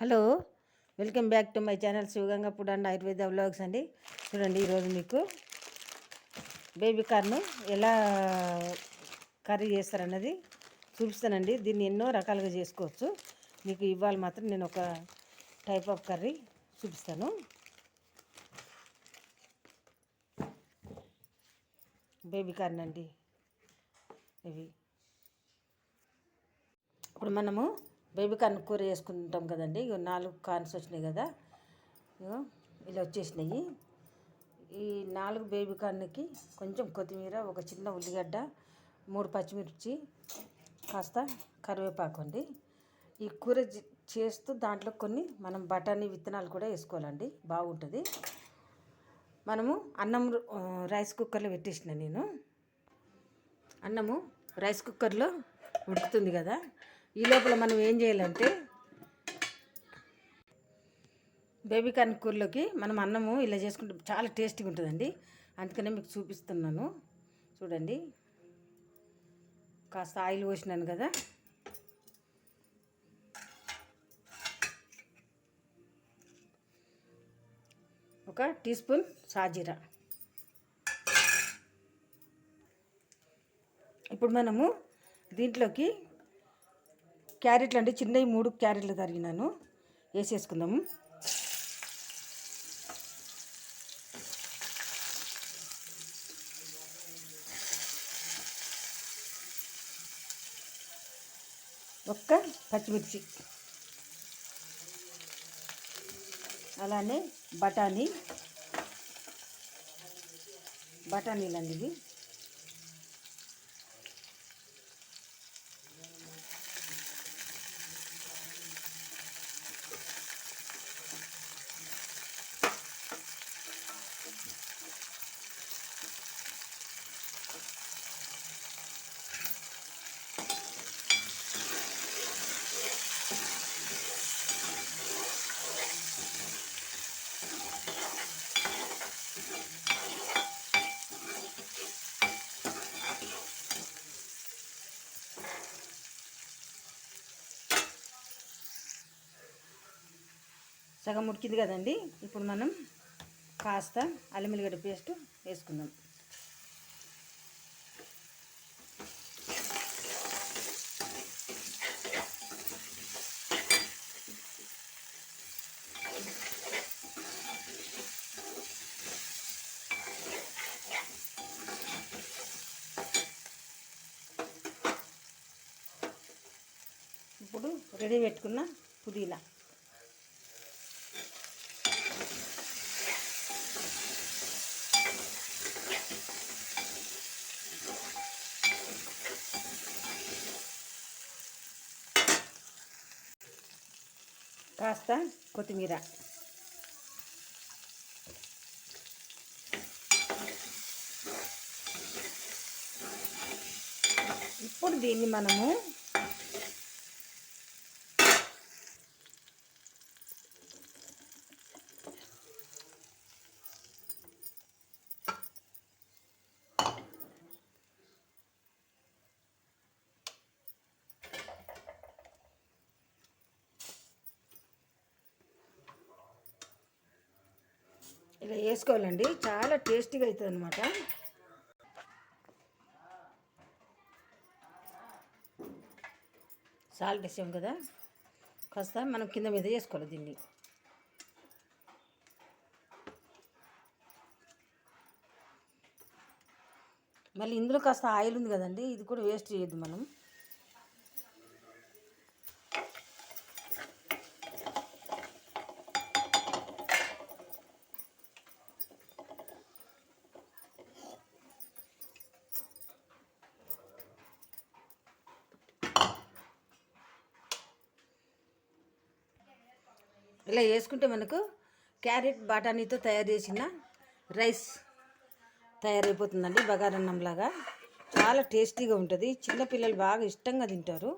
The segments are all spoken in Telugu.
Hello welcome back to my channel Sivaganga food and Ayurveda vlogs అండి. చూడండి ఈరోజు మీకు బేబీ కార్న్ ఎలా కర్రీ చేస్తారన్నది చూపిస్తానండి. దీన్ని ఎన్నో రకాలుగా చేసుకోవచ్చు. మీకు ఇవాళ మాత్రం నేను ఒక టైప్ ఆఫ్ కర్రీ చూపిస్తాను. బేబీ కార్న్ అండి ఇవి. ఇప్పుడు మనము బేబీ కార్న్ కూర వేసుకుంటాం కదండి. ఇగో నాలుగు కార్న్స్ వచ్చినాయి కదా. ఇలా వచ్చేసినాయి. ఈ నాలుగు బేబీ కార్న్కి కొంచెం కొత్తిమీర ఒక చిన్న ఉల్లిగడ్డ మూడు పచ్చిమిర్చి కాస్త కరివేపాకు అండి. ఈ కూర చేస్తూ దాంట్లో కొన్ని మనం బఠానీ విత్తనాలు కూడా వేసుకోవాలండి. బాగుంటుంది. మనము అన్నం రైస్ కుక్కర్లో పెట్టేసిన నేను. అన్నము రైస్ కుక్కర్లో ఉడుకుతుంది కదా. ఈ లోపల మనం ఏం చేయాలంటే బేబీ కార్న్ కూరలోకి మనం అన్నము ఇలా చేసుకుంటే చాలా టేస్టీగా ఉంటుందండి. అందుకనే మీకు చూపిస్తున్నాను. చూడండి. కాస్త ఆయిల్ పోసినాను కదా. ఒక టీ స్పూన్ సాజీరా. ఇప్పుడు మనము దీంట్లోకి క్యారెట్లు అంటే చిన్నవి మూడు క్యారెట్లు తరిగినాను. వేసేసుకుందాము. ఒక్క పచ్చిమిర్చి. అలానే బఠానీ. బఠానీలు అండి ఇవి. సగం ఉడికింది కదండి. ఇప్పుడు మనం కాస్త అల్లం వెల్లిగడ్డ పేస్ట్ వేసుకుందాం. ఇప్పుడు రెడీ పెట్టుకున్న పుదీనా. కాస్త కొత్తిమీర. ఇప్పుడు దీన్ని మనము ఇలా వేసుకోవాలండి. చాలా టేస్టీగా అవుతుంది అనమాట సాల్ట్ వేసాం కదా. కాస్త మనం కింద మీద వేసుకోవాలి దీన్ని. మళ్ళీ ఇందులో కాస్త ఆయిల్ ఉంది కదండి. ఇది కూడా వేస్ట్ చేయొద్దు మనం. ఇలా వేసుకుంటే మనకు క్యారెట్ బఠానీతో తయారు చేసిన రైస్ తయారైపోతుందండి బగారన్నంలాగా. చాలా టేస్టీగా ఉంటుంది. చిన్నపిల్లలు బాగా ఇష్టంగా తింటారు.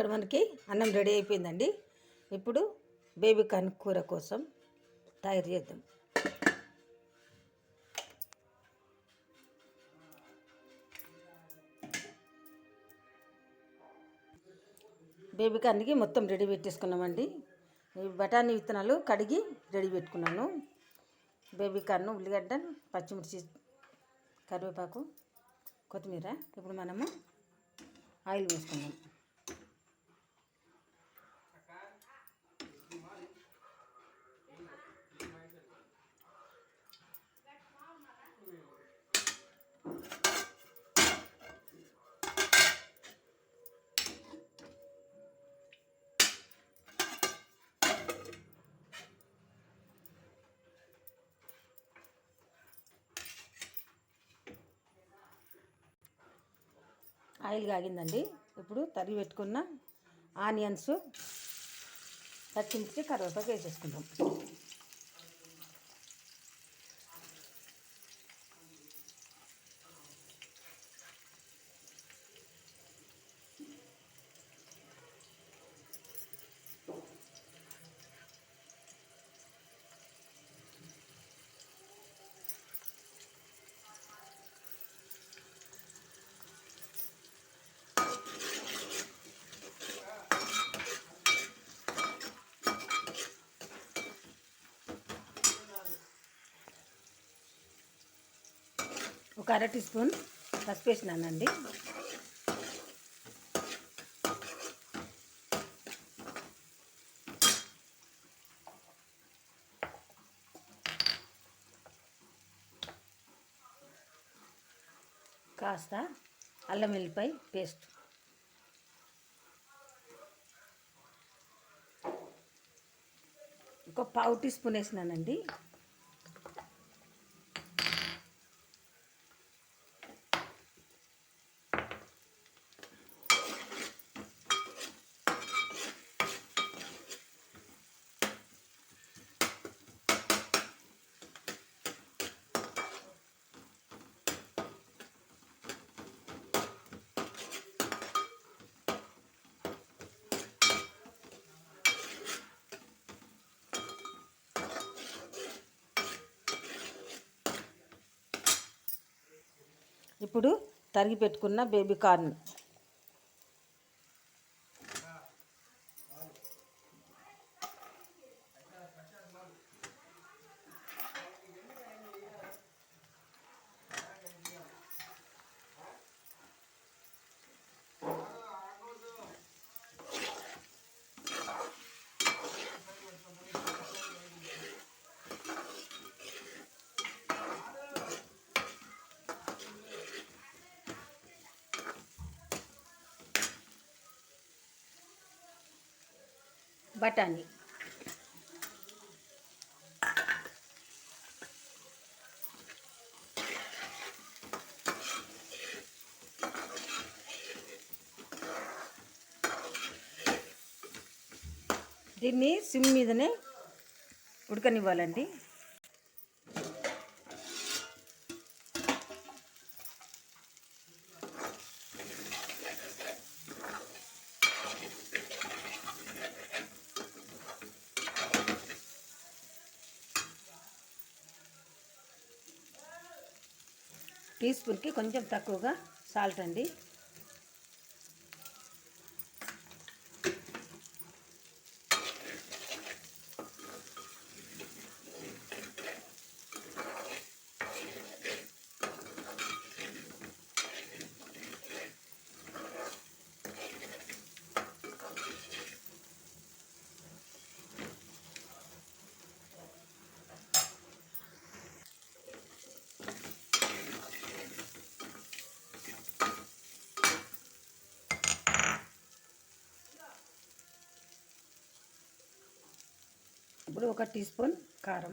ఇక్కడ మనకి అన్నం రెడీ అయిపోయిందండి. ఇప్పుడు బేబీ కార్న్ కూర కోసం తయారు చేద్దాం. బేబీ కార్న్కి మొత్తం రెడీ పెట్టేసుకున్నామండి. బఠానీ విత్తనాలు కడిగి రెడీ పెట్టుకున్నాను. బేబీ కార్న్ ఉల్లిగడ్డ పచ్చిమిర్చి కరివేపాకు కొత్తిమీర. ఇప్పుడు మనము ఆయిల్ వేసుకున్నాం ఆయిల్ కాగిందండి. ఇప్పుడు తరిగి పెట్టుకున్న ఆనియన్స్ పచ్చిమిర్చి కరివేపాకు వేసేసుకుందాం. ఒక అర టీ స్పూన్ పసుపు వేసినానండి. కాస్త అల్లం వెల్లిపాయ పేస్ట్. ఒక పావు టీ స్పూన్ వేసినానండి. ఇప్పుడు తరిగి పెట్టుకున్న బేబీ కార్న్. బఠానీ. దీన్ని సిమ్ మీదనే ఉడకనివ్వాలండి. టీ స్పూన్కి కొంచెం తక్కువగా సాల్ట్ అండి. ఇప్పుడు ఒక టీ స్పూన్ కారం.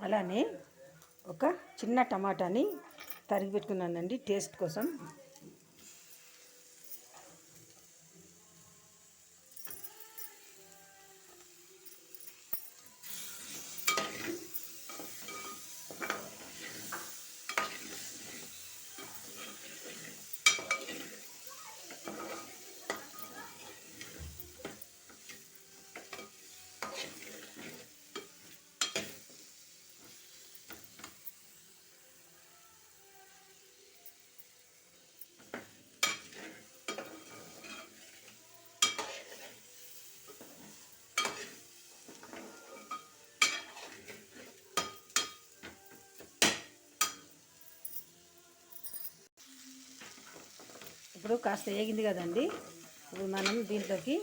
అలానే ఒక చిన్న టమాటాని తరిగి పెట్టుకున్నానండి టేస్ట్ కోసం. ఇప్పుడు కాస్త వేగింది కదండి. ఇప్పుడు మనం దీంట్లోకి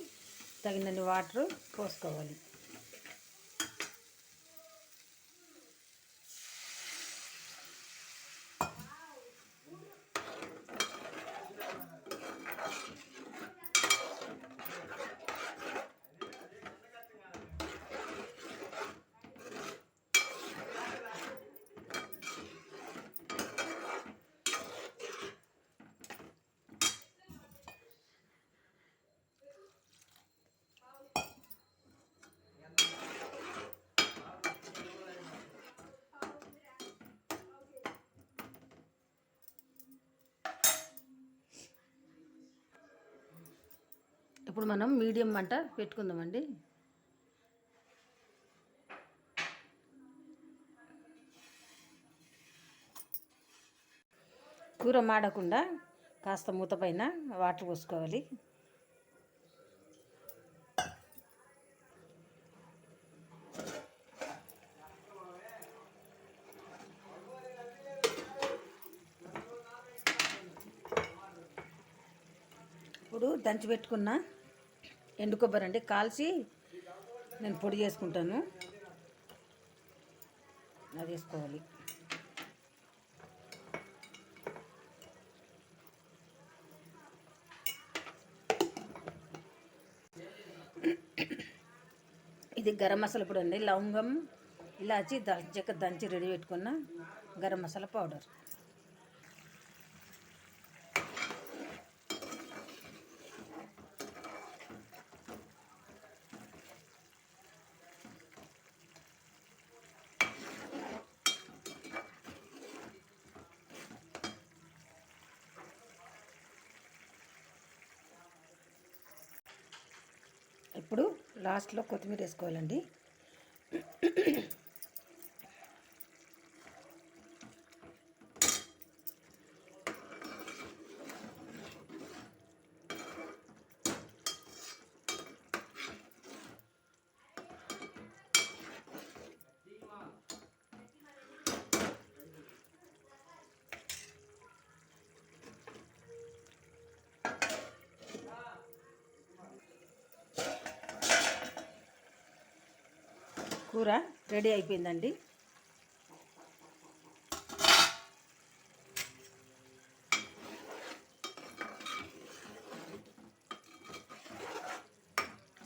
తగినన్ని వాటర్ పోసుకోవాలి. ఇప్పుడు మనం మీడియం మంట పెట్టుకుందామండి. కూర మాడకుండా కాస్త మూత పైన వాటర్ పోసుకోవాలి. ఇప్పుడు దంచి పెట్టుకున్న ఎండు కొబ్బరి అండి. కాల్చి నేను పొడి చేసుకుంటాను. అది వేసుకోవాలి. ఇది గరం మసాలా పొడి అండి. లవంగం ఇలాచి దంచక దంచి రెడీ పెట్టుకున్న గరం మసాలా పౌడర్. ఇప్పుడు లాస్ట్లో కొత్తిమీర వేసుకోవాలండి. కూర రెడీ అయిపోయిందండి.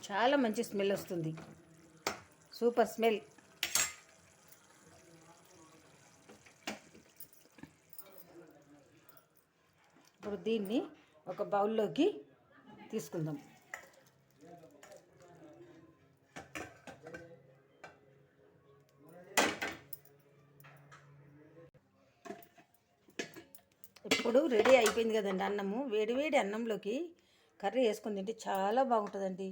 చాలా మంచి స్మెల్ వస్తుంది. Super smell. ఇప్పుడు దీన్ని ఒక బౌల్లోకి తీసుకుందాం. ఇప్పుడు రెడీ అయిపోయింది కదండి అన్నము. వేడి వేడి అన్నంలోకి కర్రీ వేసుకుని తింటే చాలా బాగుంటుందండి.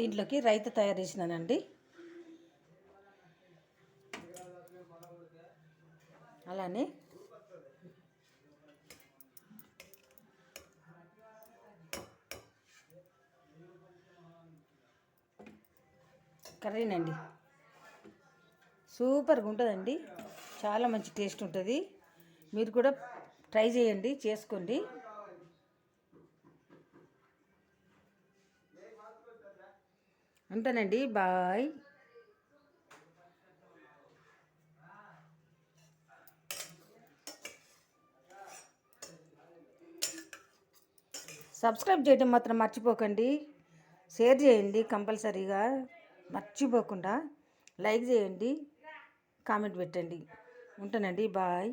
దీంట్లోకి రైత తయారు చేసినానండి. అలానే కర్రీనండి. సూపర్గా ఉంటుందండి. చాలా మంచి టేస్ట్ ఉంటుంది. మీరు కూడా ట్రై చేయండి చేసుకోండి. ఉంటానండి. బాయ్. సబ్స్క్రైబ్ చేయడం మాత్రం మర్చిపోకండి. షేర్ చేయండి కంపల్సరీగా. మర్చిపోకుండా లైక్ చేయండి. కామెంట్ పెట్టండి. ఉంటానండి. బాయ్.